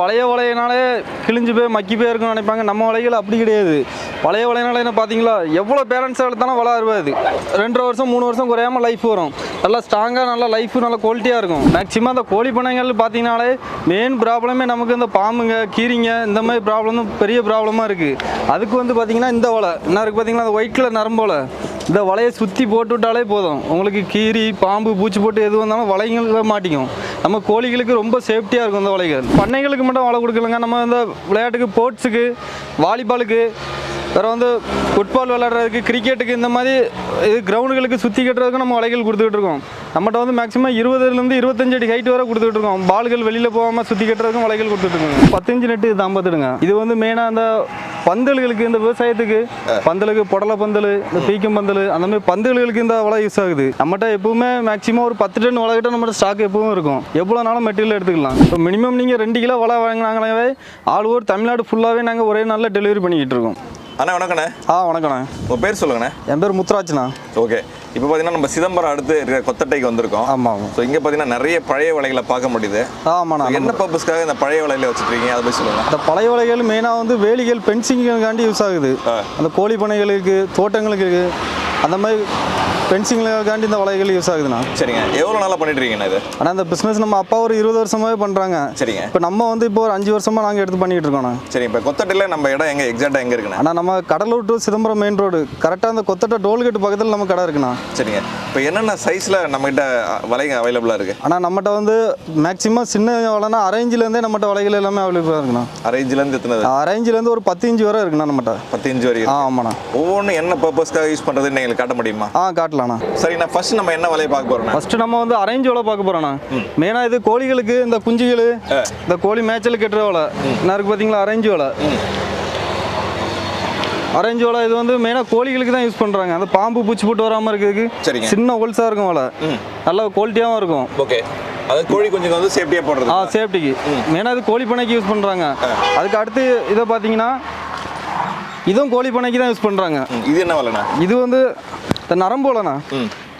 பழைய வலையினாலே கிழிஞ்சு போய் மக்கி போய் நினைப்பாங்க. நம்ம வலைகள் அப்படி கிடையாது. பழைய வலையினால என்ன பார்த்தீங்களா? எவ்வளோ பேரண்ட்ஸ் எடுத்தாலும் வலை அறுபது ரெண்டரை வருஷம் மூணு வருஷம் குறையாம லைஃப் வரும். நல்லா ஸ்ட்ராங்காக நல்லா லைஃப் நல்ல குவாலிட்டியாக இருக்கும். மேக்ஸிமம் அந்த கோழி பண்ணைகள் பார்த்தீங்கனாலே மெயின் ப்ராப்ளமே நமக்கு இந்த பாம்புங்க கீரிங்க இந்த மாதிரி ப்ராப்ளம் தான் பெரிய ப்ராப்ளமாக இருக்குது அதுக்கு வந்து பார்த்தீங்கன்னா இந்த வலை. என்ன இருக்குது பார்த்தீங்கன்னா அந்த ஒயிட் கலர் நரம்பு வலை. இந்த வலையை சுற்றி போட்டு விட்டாலே போதும். உங்களுக்கு கீரி பாம்பு பூச்சி போட்டு எது வந்தாலும் வலைங்களை மாட்டிக்கும். நம்ம கோழிகளுக்கு ரொம்ப சேஃப்டியாக இருக்கும் இந்த வலைகள். பண்ணைகளுக்கு மட்டும் வலை கொடுக்கலங்க. நம்ம இந்த விளையாட்டுக்கு ஸ்போர்ட்ஸுக்கு வாலிபாலுக்கு வேறு வந்து ஃபுட்பால் விளையாடுறதுக்கு கிரிக்கெட்டுக்கு இந்த மாதிரி இது கிரவுண்டுகளுக்கு சுற்றி கட்டுறதுக்கு நம்ம வலைகள் கொடுத்துக்கிட்டு இருக்கோம். நம்மகிட்ட வந்து மேக்ஸிமம் இருபதுலேருந்து இருபத்தஞ்சு அடி ஹைட் வரை கொடுத்துட்டு இருக்கோம். பால்கள் வெளியில் போகாமல் சுற்றி கட்டுறதுக்கும் வலைகள் கொடுத்துட்டு இருக்கோம். பத்தஞ்சு நெட்டு இது இது வந்து மெயினாக அந்த பந்தல்களுக்கு இந்த விவசாயத்துக்கு பந்தலுக்கு புடலை பந்தல் இந்த பீக்கம் பந்தல் அந்த மாதிரி பந்தல்களுக்கு இந்த வலை யூஸ் ஆகுது. நம்மகிட்ட எப்பவுமே மேக்ஸிமம் ஒரு பத்து டன் வலை கிட்ட நம்மகிட்ட ஸ்டாக் எப்பவும் இருக்கும். எவ்வளோ நாளும் மெட்டீரியல் எடுத்துக்கலாம். இப்போ மினிமம் நீங்கள் ரெண்டு கிலோ வலை வாங்கினாங்களே ஆல் ஓவர் தமிழ்நாடு ஃபுல்லாகவே நாங்கள் ஒரே நாளில் டெலிவரி பண்ணிக்கிட்டு இருக்கோம். அண்ணா வணக்கண்ணே. ஆ வணக்கண்ணே. உங்கள் பேர் சொல்லுங்கண்ணே. என் பேர் முத்துராஜ்ண்ணா. ஓகே. இப்போ பார்த்தீங்கன்னா நம்ம சிதம்பரம் அடுத்து இருக்கிற கொத்தட்டைக்கு வந்திருக்கோம். ஆமாம் ஸோ இங்கே பார்த்தீங்கன்னா நிறைய பழைய வலைகளை பார்க்க முடியுது. ஆமாண்ணா என்ன பர்பஸ்க்காக இந்த பழைய வலையில வச்சுருக்கீங்க அதை பற்றி சொல்லுங்க இந்த பழைய வலைகள் மெயினாக வந்து வேலிகள் பென்சிங்களுக்காண்டி யூஸ் ஆகுது. அந்த கோழி பண்ணைகளுக்கு தோட்டங்களுக்கு அந்த மாதிரி பென்சிங்களுக்காண்டி இந்த வலைகள் யூஸ் ஆகுதுண்ணா. சரிங்க. எவ்வளோ நாளாக பண்ணிட்டு இருக்கீங்கண்ணா இது? ஆனால் இந்த பிஸ்னஸ் நம்ம அப்பா ஒரு இருபது வருஷமாவே பண்ணுறாங்க சரிங்க. இப்போ நம்ம வந்து இப்போ ஒரு அஞ்சு வருஷமாக நாங்கள் எடுத்து பண்ணிக்கிட்டு இருக்கோண்ணா சரி இப்போ கொத்தட்டையில் நம்ம இடம் எங்கே எக்ஸாக்டாக எங்கே இருக்குண்ணா? ஆனால் நம்ம Cuddalore to Chidambaram main road கரெக்டாக அந்த கொத்தட்ட டோல்கேட் பக்கத்தில் நம்ம கடை இருக்குண்ணா. சரிங்க. இப்போ என்னென்ன சைஸில் நம்மகிட்ட வலைங்க அவைலபிளாக இருக்குது ஆனால் நம்மகிட்ட வந்து மேக்ஸிமம் சின்ன வலைனா அரேஞ்சிலேருந்தே நம்மகிட்ட வலைகள் எல்லாமே அவைலபிளாக இருக்குண்ணா. அரேஞ்சிலேருந்து எத்தனை அரேஞ்சிலேருந்து ஒரு பத்து இன்ச்சு வரை இருக்குண்ணா நம்மகிட்ட. பத்து இன்ச்சு வரைக்கும் ஆமாண்ணா. ஒவ்வொன்றும் என்ன பர்பஸ்க்காக யூஸ் பண்ணுறதுன்னு எங்களுக்கு காட்ட முடியுமா? ஆ காட்டலாண்ணா சரிண்ணா ஃபர்ஸ்ட் நம்ம என்ன வலையை பார்க்க போகிறோம்ண்ணா ஃபர்ஸ்ட் நம்ம வந்து அரேஞ்ச் வலை பார்க்க போறோம்ண்ணா மெயினாக இது கோழிகளுக்கு இந்த குஞ்சுகள் இந்த கோழி மேய்ச்சல் கட்டுற வலை. என்ன இருக்கு பார்த்தீங்களா அரேஞ்ச் வலை. அரேஞ்ச் வலை இது வந்து மெயினாக கோழிகளுக்கு தான் யூஸ் பண்ணுறாங்க அந்த பாம்பு பூச்சி போட்டு வராமல் இருக்கிறதுக்கு சரிங்க. சின்ன ஹோல்ஸாக இருக்கும் வலை. நல்ல குவாலிட்டியாகவும் இருக்கும். ஓகே அது கோழி கொஞ்சம் வந்து சேஃப்டியாக போடுறது. ஆ சேஃப்டிக்கு மெயினாக இது கோழி பண்ணைக்கு யூஸ் பண்ணுறாங்க அதுக்கு அடுத்து இதை பார்த்தீங்கன்னா இதுவும் கோழி பண்ணைக்கு தான் யூஸ் பண்ணுறாங்க இது என்ன வலைண்ணா? இது வந்து நரம்போலண்ணா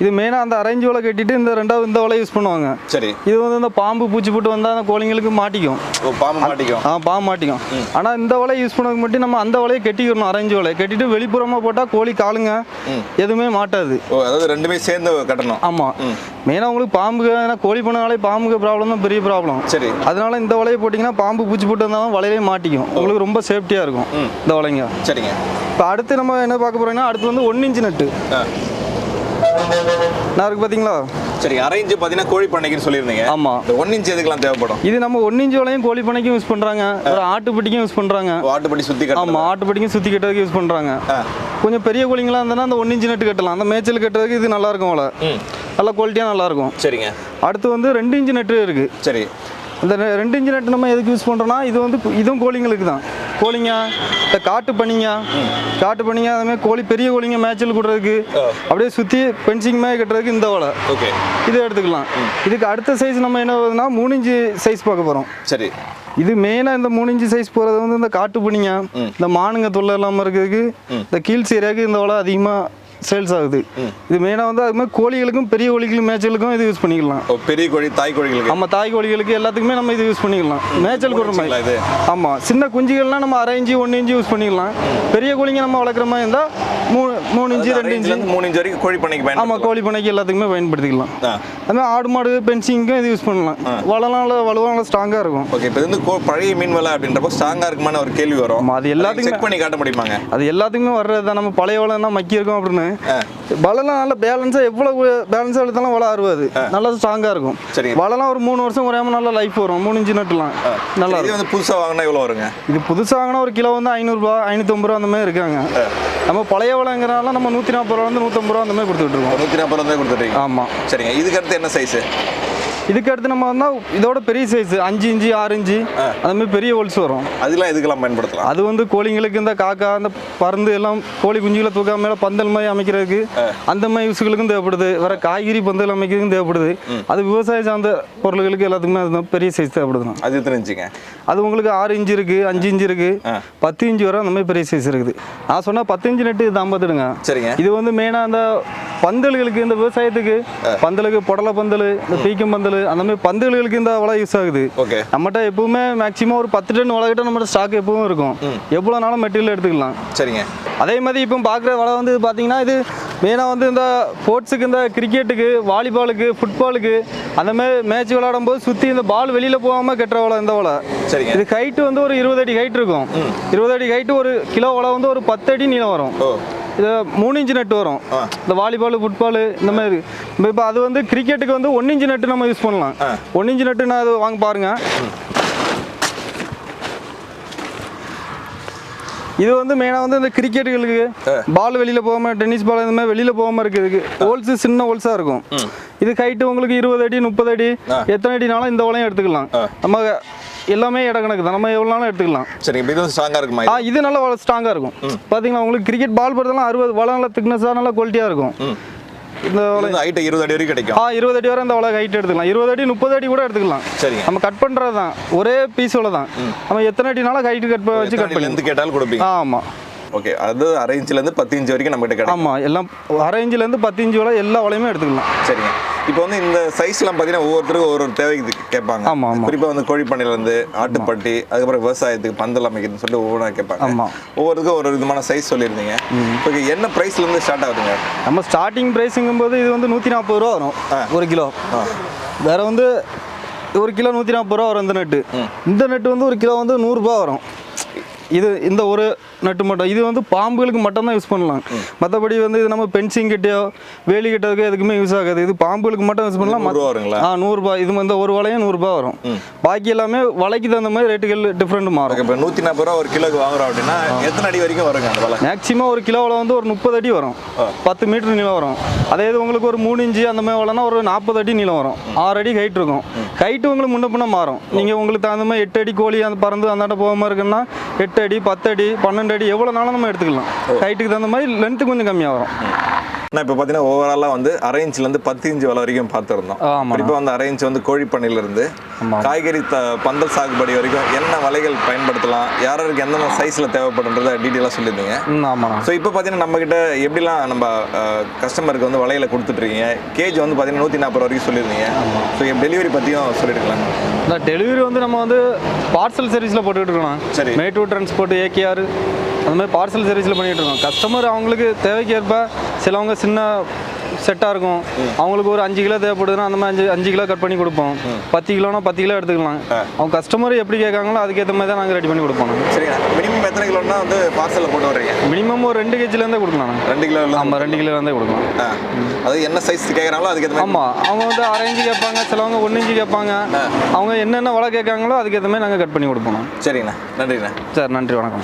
இது மெயினாக அந்த அரேஞ்ச் வலை கட்டிட்டு இந்த ரெண்டாவது இந்த வலை யூஸ் பண்ணுவாங்க. சரி. இது வந்து இந்த பாம்பு பூச்சி போட்டு வந்தால் அந்த கோழிங்களுக்கு மாட்டிக்கும். பாம்பு மாட்டிக்கும். ஆ பாம்பு மாட்டிக்கும். ஆனால் இந்த வலை யூஸ் பண்ணதுக்கு மட்டும் நம்ம அந்த வலையை கட்டிக்கிறணும் அரேஞ்ச் வலை கட்டிட்டு வெளிப்புறமாக போட்டால் கோழி காலுங்க எதுவுமே மாட்டாது. ஓ அதாவது ரெண்டுமே சேர்ந்து கட்டணும். ஆமாம் மெயினாக உங்களுக்கு பாம்பு ஏன்னா கோழி பண்ணாலே பாம்புக்கு ப்ராப்ளம் தான் பெரிய ப்ராப்ளம் சரி. அதனால இந்த வலையை போட்டிங்கன்னா பாம்பு பூச்சி போட்டு வந்தாலும் வலையிலே மாட்டிக்கும். உங்களுக்கு ரொம்ப சேஃப்டியாக இருக்கும் இந்த வலைங்க சரிங்க. இப்போ அடுத்து நம்ம என்ன பார்க்க போகிறோம்னா அடுத்து வந்து ஒன் இன்ச்சு நட்டு நான் இருக்கு பார்த்தீங்களா சரி அரேஞ்சு பார்த்தீங்கன்னா கோழி பண்ணைக்குன்னு சொல்லியிருந்தீங்க. ஆமாம் ஒன் இன்ச் எதுக்கெல்லாம் தேவைப்படும்? இது நம்ம ஒன் இன்ச்சு வலையும் கோழி பண்ணைக்கும் யூஸ் பண்ணுறாங்க ஒரு ஆட்டுப்பட்டிக்கும் யூஸ் பண்ணுறாங்க வாட்டுப்படி சுற்றி ஆமாம் ஆட்டுப்பட்டிக்கும் சுற்றி கட்டுறதுக்கு யூஸ் பண்ணுறாங்க கொஞ்சம் பெரிய கோழிங்களா இருந்ததுன்னா அந்த ஒன் இன்ச்சு நட்டு கட்டலாம். அந்த மேய்ச்சல் கட்டுறதுக்கு இது நல்லா இருக்கும் வலை நல்ல குவாலிட்டியாக நல்லா இருக்கும். சரிங்க. அடுத்து வந்து ரெண்டு இன்ச்சு நட்டு இருக்குது சரி. இந்த ரெ- ரெண்டு இன்ச்சு நட்டு நம்ம எதுக்கு யூஸ் பண்ணுறோம்னா இது வந்து இதுவும் கோழிங்களுக்கு தான். கோழிங்க இந்த காட்டு பண்ணிங்க காட்டு பண்ணிங்க அது மாதிரி கோழி பெரிய கோழிங்க மேய்ச்சல் கொடுறதுக்கு அப்படியே சுற்றி பென்சிங் மேய் கட்டுறதுக்கு இந்த வலை. ஓகே. இதை எடுத்துக்கலாம். இதுக்கு அடுத்த சைஸ் நம்ம என்ன வருதுன்னா மூணு இன்ச்சு சைஸ் பார்க்க போகிறோம் சரி. இது மெயினாக இந்த மூணு இன்ச்சு சைஸ் போகிறது வந்து இந்த காட்டு புனிங்க. இந்த மானுங்க தொல்லை இல்லாமல் இருக்கிறதுக்கு இந்த கீழ்ஸ் ஏரியாவுக்கு இந்த வலை அதிகமாக சேல்ஸ் ஆகுது. இது மெயினாக வந்து அது மாதிரி கோழிகளுக்கும் பெரிய கோழிகளுக்கும் மேய்ச்சலுக்கும் இது யூஸ் பண்ணிக்கலாம். பெரிய கோழி தாய் கோழிகளுக்கு? நம்ம தாய் கோழிகளுக்கு எல்லாத்துக்குமே நம்ம இது யூஸ் பண்ணிக்கலாம். மேய்ச்சல் கொடுற மாதிரி. இது? ஆமாம் சின்ன குஞ்சுகள்லாம் நம்ம அரை இன்ச்சு ஒன்று இன்ச்சு யூஸ் பண்ணிக்கலாம். பெரிய கோழிங்க நம்ம வளர்க்குற மாதிரி இருந்தால் மூணு மூணு இன்ச்சு ரெண்டு இன்ச்சு. மூணு இன்ச் வரைக்கும் கோழி பண்ணைக்கு ஆமாம் கோழி பண்ணைக்கு எல்லாத்துக்குமே பயன்படுத்திக்கலாம். அதுமாதிரி ஆடு மாடு பென்சிங்க்கும் இது யூஸ் பண்ணலாம். வளனால வலுவான ஸ்ட்ராங்காக இருக்கும். ஓகே இப்போ வந்து பழைய மீன் வலை அப்படின்றப்போ ஸ்ட்ராங்காக இருக்குமான ஒரு கேள்வி வரும். அது எல்லாத்துக்குமே- பண்ணி காட்ட முடியுமாங்க? அது எல்லாத்துக்குமே வர்றது தான் நம்ம பழைய வலைன்னா மக்கி இருக்கும் அப்படின்னு. வலைலாம் நல்ல பேலன்ஸாக எவ்வளோ பேலன்ஸாக எடுத்தாலும் வலை அறுவாது நல்லா ஸ்ட்ராங்காக இருக்கும். சரிங்க. வலைலாம் ஒரு மூணு வருஷம் குறையாம நல்லா லைஃப் வரும். மூணு இன்ச்சு நட்டுலாம். நல்லா இது வந்து புதுசாக வாங்கினா எவ்வளோ வருங்க? இது புதுசாக வாங்கினா ஒரு கிலோ வந்து ஐநூறுரூவா ஐநூற்றம்பது ரூபா அந்த மாதிரி இருக்காங்க. நம்ம பழைய வலைங்கிறனால நம்ம நூற்றி நாற்பது ரூபா வந்து நூற்றம்பது ரூபா அந்த மாதிரி கொடுத்துட்டு இருக்கோம் நூற்றி நாற்பது ரூபா கொடுத்துட்றீங்க ஆமாம் சரிங்க. இதுக்கு அடுத்து என்ன சைஸு இதுக்கு அடுத்து நம்ம வந்தால் இதோட பெரிய சைஸ் அஞ்சு இன்ச்சு ஆறு இன்ச்சு அந்த மாதிரி பெரிய ஹோல்ஸ் வரும். அதெல்லாம் இதுக்கெல்லாம் பயன்படுத்தலாம்? அது வந்து கோழிங்களுக்கு இந்த காக்கா அந்த பருந்து எல்லாம் கோழி குஞ்சுகளை தூக்காம மேலே பந்தல் மாதிரி அமைக்கிறதுக்கு அந்த மாதிரி யூஸுகளுக்கும் தேவைப்படுது. வேற காய்கறி பந்தல் அமைக்கிறதுக்கும் தேவைப்படுது. அது விவசாய சார்ந்த பொருள்களுக்கு எல்லாத்துக்குமே அது பெரிய சைஸ் தேவைப்படுதுண்ணா. அது எத்தனை இன்ச்சுங்க? அது உங்களுக்கு ஆறு இன்ச்சு இருக்கு அஞ்சு இன்ச்சு இருக்கு பத்து இன்ச்சு வரை அந்த மாதிரி பெரிய சைஸ் இருக்குது. நான் சொன்னா பத்து இன்ச்சு நெட்டு இது ஐம்பத்துடுங்க சரிங்க. இது வந்து மெயினாக அந்த பந்தல்களுக்கு இந்த விவசாயத்துக்கு பந்தலுக்கு புடலை பந்தல் இந்த பீக்கம் பந்தல் அந்த மாதிரி பந்துகளுக்கு இந்த வலை யூஸ் ஆகுது. ஓகே நம்மகிட்ட எப்பவுமே மேக்ஸிமம் ஒரு பத்து டன் வலை கிட்ட நம்மகிட்ட ஸ்டாக் எப்பவும் இருக்கும். எவ்வளோ நாளும் மெட்டீரியல் எடுத்துக்கலாம். சரிங்க. அதே மாதிரி இப்போ பார்க்குற வலை வந்து பார்த்தீங்கன்னா இது மெயினாக வந்து இந்த ஸ்போர்ட்ஸுக்கு இந்த கிரிக்கெட்டுக்கு வாலிபாலுக்கு ஃபுட்பாலுக்கு அந்த மாதிரி மேட்ச் விளையாடும் போது சுற்றி இந்த பால் வெளியில் போகாமல் கெட்டுற வலை இந்த வலை. சரிங்க. இது ஹைட்டு வந்து ஒரு இருபது அடி ஹைட் இருக்கும். இருபது அடி ஹைட்டு ஒரு கிலோ வலை வந்து ஒரு பத்து அடி நீளம் வரும். இது மூணு இன்ச்சு நெட் வரும். இந்த வாலிபால் ஃபுட்பால் இந்த மாதிரி. இப்போ அது வந்து கிரிக்கெட்டுக்கு வந்து ஒன் இன்ச்சு நெட்டு நம்ம யூஸ் பண்ணலாம். ஒன் இன்ச்சு நெட்டு நான் அது வாங்க பாருங்க. இது வந்து மெயினாக வந்து இந்த கிரிக்கெட்டுகளுக்கு பால் வெளியில் போகாம டென்னிஸ் பால் இந்த மாதிரி வெளியில் போகாம இருக்கிறதுக்கு ஹோல்ஸு சின்ன ஹோல்ஸாக இருக்கும். இது ஹைட்டு உங்களுக்கு இருபது அடி முப்பது அடி எத்தனை அடினாலும் இந்த வலையும் எடுத்துக்கலாம். நம்ம எல்லாமே இட கணக்கு தான். நம்ம எவ்வளோ நாளும் எடுத்துக்கலாம். இப்போ இது ஸ்ட்ராங்காக இருக்குமா? ஆ இது நல்ல ஸ்ட்ராங்காக இருக்கும். பார்த்தீங்கன்னா உங்களுக்கு கிரிக்கெட் பால் போடுறதெல்லாம் அறுபது வலை நல்ல திக்னஸாக நல்ல குவாலிட்டியாக இருக்கும். இந்த ஹைட்டு இருபது அடி வரைக்கும் கிடைக்கும். ஆ இருபது அடி வரை அந்த வலை ஹைட் எடுத்துக்கலாம். இருபது அடி முப்பது அடி கூட எடுத்துக்கலாம். சரிங்க. நம்ம கட் பண்ணுறது தான் ஒரே பீஸ் தான். நம்ம எத்தனை அடினாலும் ஹைட்டு கட் வச்சு கட் பண்ணி எந்த கேட்டாலும் கொடுப்பீங்க. ஆமாம் ஓகே அது அரை இன்ச்லேருந்து பத்து இன்ச் வரைக்கும் நம்மகிட்ட கிடைக்கும். ஆமாம் எல்லாம் அரை இன்ச்சிலேருந்து பத்து இன்ச்சு வரை எல்லா வலையுமே எடுத்துக்கலாம். சரிங்க. இப்போ வந்து இந்த சைஸ்லாம் பார்த்தீங்கன்னா ஒவ்வொருத்தருக்கும் ஒரு ஒரு தேவைக்கு கேட்பாங்க. ஆமா, ஆமா. குறிப்பாக வந்து கோழிப்பண்ணையிலேருந்து ஆட்டுப்பட்டி அதுக்கப்புறம் விவசாயத்துக்கு பந்தல் அமைக்கிறதுன்னு சொல்லி ஒவ்வொன்றா கேட்பாங்க. ஆமா. ஒவ்வொருக்கும் ஒரு விதமான சைஸ் சொல்லியிருந்தீங்க. இப்போ என்ன ப்ரைஸ்லேருந்து ஸ்டார்ட் ஆகுதுங்க? நம்ம ஸ்டார்டிங் ப்ரைஸுங்கும் போது இது வந்து நூற்றி நாற்பது ரூபா வரும். ஒரு கிலோ. வேற வந்து ஒரு கிலோ நூற்றி நாற்பது ரூபா வரும் இந்த நெட்டு இந்த நெட்டு வந்து ஒரு கிலோ வந்து நூறுரூபா வரும். இது இந்த ஒரு நட்டு மட்டும் இது வந்து பாம்புகளுக்கு மட்டும்தான் யூஸ் பண்ணலாம். மற்றபடி வந்து இது நம்ம பென்சிங் கிட்டயோ வேலி கிட்டதுக்கு எதுக்குமே யூஸ் ஆகாது. இது பாம்புகளுக்கு மட்டும் யூஸ் பண்ணலாம். வருங்களா? ஆ நூறுரூபா இது இந்த ஒரு வலையும் நூறுரூபா வரும். பாக்கி எல்லாமே வலைக்கு தகுந்த மாதிரி ரேட்டுகள் டிஃப்ரெண்ட் மாறும். இப்போ நூற்றி நாற்பது ரூபா ஒரு கிலோக்கு வாங்குறோம் அப்படின்னா எத்தனை அடி வரைக்கும் வருங்க அந்த வலை மேக்ஸிமம் ஒரு கிலோவில் வந்து ஒரு முப்பது அடி வரும். பத்து மீட்டர் நீளம் வரும். அதே இது உங்களுக்கு ஒரு மூணு இன்ச்சு அந்த மாதிரி வளர்னா ஒரு நாற்பது அடி நீளம் வரும். ஆறு அடி ஹைட் இருக்கும். ஹைட்டு உங்களுக்கு முன்ன பின்ன மாறும். நீங்கள் உங்களுக்கு தகுந்த மாதிரி எட்டு அடி கோழி அந்த பறந்து அந்தாண்ட போகாமல் இருக்குன்னா எட்டு அடி பத்து அடி பன்னெண்டு அடி எவ்வளோ நாளும் நம்ம எடுத்துக்கலாம். ஹைட்டுக்கு தகுந்த மாதிரி லென்த்து கொஞ்சம் கம்மியாக வரும் நான் இப்போ பார்த்தீங்கன்னா ஓவராலாக வந்து அரை இன்ச்லேருந்து பத்து இன்ச் வலை வரைக்கும் பார்த்துருந்தோம். ஆமாம் குறிப்பாக வந்து அரை இன்ச் வந்து கோழிப்பண்ணையிலேருந்து காய்கறி த பந்தல் சாகுபடி வரைக்கும் என்ன வலைகள் பயன்படுத்தலாம் யாராருக்கு எந்தெந்த சைஸில் தேவைப்படுன்றத டீட்டெயிலாக சொல்லியிருந்தீங்க. ம் ஆமாண்ணா ஸோ இப்போ பார்த்தீங்கன்னா நம்மக்கிட்ட எப்படிலாம் நம்ம கஸ்டமருக்கு வந்து வலையில கொடுத்துட்ருக்கீங்க? கேஜ் வந்து பார்த்தீங்கன்னா நூற்றி நாற்பது வரைக்கும் சொல்லியிருந்தீங்க. ஸோ டெலிவரி பற்றியும் சொல்லியிருக்கலாம் இந்த டெலிவரி வந்து நம்ம வந்து பார்சல் சர்வீஸில் போட்டுக்கிட்டு இருக்கோம் சரி. மேட்டூர் டிரான்ஸ்போர்ட் ஏகேஆர் அந்த மாதிரி பார்சல் சர்வீஸில் பண்ணிகிட்டு இருக்கோம். கஸ்டமர் அவங்களுக்கு தேவைக்கு ஏற்ப சிலவங்க சின்ன செட்டாக இருக்கும். அவங்களுக்கு ஒரு அஞ்சு கிலோ தேவைப்படுதுன்னா அந்த மாதிரி அஞ்சு அஞ்சு கிலோ கட் பண்ணி கொடுப்போம். பத்து கிலோனா பத்து கிலோ எடுத்துக்கலாம். அவங்க கஸ்டமர் எப்படி கேட்காங்களோ அதுக்கேற்ற மாதிரி தான் நாங்கள் ரெடி பண்ணி கொடுப்போம். சரிங்க. மினிமம் எத்தனை கிலோன்னா வந்து பார்சலில் போட்டு வர்றீங்க? மினிமம் ஒரு ரெண்டு கேஜிலேருந்தே கொடுக்கலாம் ரெண்டு கிலோ ஆமாம் ரெண்டு கிலோலேருந்தே கொடுக்கலாம். அது என்ன சைஸ் கேட்குறாங்களோ அதுக்கேற்ற மாதிரி ஆமாம் அவங்க வந்து அரை கேட்பாங்க சிலவங்க ஒன்று இன்ச்சு கேட்பாங்க. அவங்க என்னென்ன வலை கேட்காங்களோ அதுக்கேற்ற மாதிரி நாங்கள் கட் பண்ணி கொடுப்போம். சரிங்கண்ணா. நன்றிண்ணா. சார் நன்றி வணக்கம்.